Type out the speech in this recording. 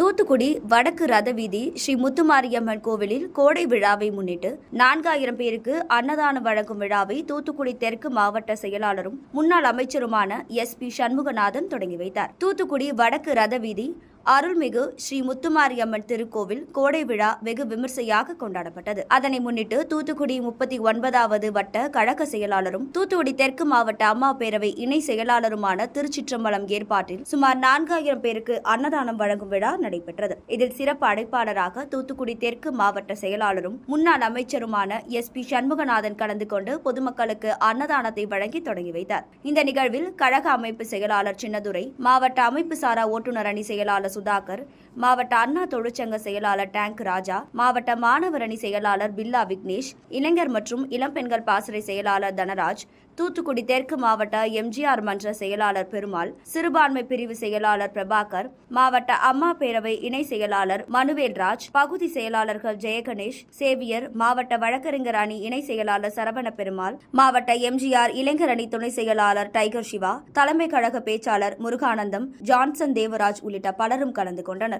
தூத்துக்குடி வடக்கு ரதவீதி ஸ்ரீ முத்துமாரியம்மன் கோவிலில் கோடை விழாவை முன்னிட்டு நான்காயிரம் பேருக்கு அன்னதானம் வழங்கும் விழாவை தூத்துக்குடி தெற்கு மாவட்ட செயலாளரும் முன்னாள் அமைச்சருமான எஸ் பி சண்முகநாதன் தொடங்கி வைத்தார். தூத்துக்குடி வடக்கு ரதவீதி அருள்மிகு ஸ்ரீ முத்துமாரியம்மன் திருக்கோவில் கோடை விழா வெகு விமர்சையாக கொண்டாடப்பட்டது. அதனை முன்னிட்டு தூத்துக்குடி முப்பத்தி ஒன்பதாவது வட்ட கழக செயலாளரும் தூத்துக்குடி தெற்கு மாவட்ட அம்மா பேரவை இணை செயலாளருமான திருச்சிற்றம்பலம் ஏற்பாட்டில் சுமார் நான்காயிரம் பேருக்கு அன்னதானம் வழங்கும் விழா நடைபெற்றது. இதில் சிறப்பு அழைப்பாளராக தூத்துக்குடி தெற்கு மாவட்ட செயலாளரும் முன்னாள் அமைச்சருமான எஸ் பி சண்முகநாதன் கலந்து கொண்டு பொதுமக்களுக்கு அன்னதானத்தை வழங்கி தொடங்கி வைத்தார். இந்த நிகழ்வில் கழக அமைப்பு செயலாளர் சின்னதுரை மாவட்ட அமைப்பு சாரா ஓட்டுநர் அணி செயலாளர் सुधाकर மாவட்ட அண்ணா தொழிற்சங்க செயலாளர் டேங்க் ராஜா மாவட்ட மாணவர் அணி செயலாளர் பில்லா விக்னேஷ் இளைஞர் மற்றும் இளம்பெண்கள் பாசறை செயலாளர் தனராஜ் தூத்துக்குடி தெற்கு மாவட்ட எம்ஜிஆர் மன்ற செயலாளர் பெருமாள் சிறுபான்மை பிரிவு செயலாளர் பிரபாகர் மாவட்ட அம்மா பேரவை இணை செயலாளர் மனுவேல்ராஜ் பகுதி செயலாளர்கள் ஜெயகணேஷ் சேவியர் மாவட்ட வழக்கறிஞர் அணி இணை செயலாளர் சரவண பெருமாள் மாவட்ட எம்ஜிஆர் இளைஞர் அணி துணை செயலாளர் டைகர் சிவா தலைமை கழக பேச்சாளர் முருகானந்தம் ஜான்சன் தேவராஜ் உள்ளிட்ட பலரும் கலந்து கொண்டனர்.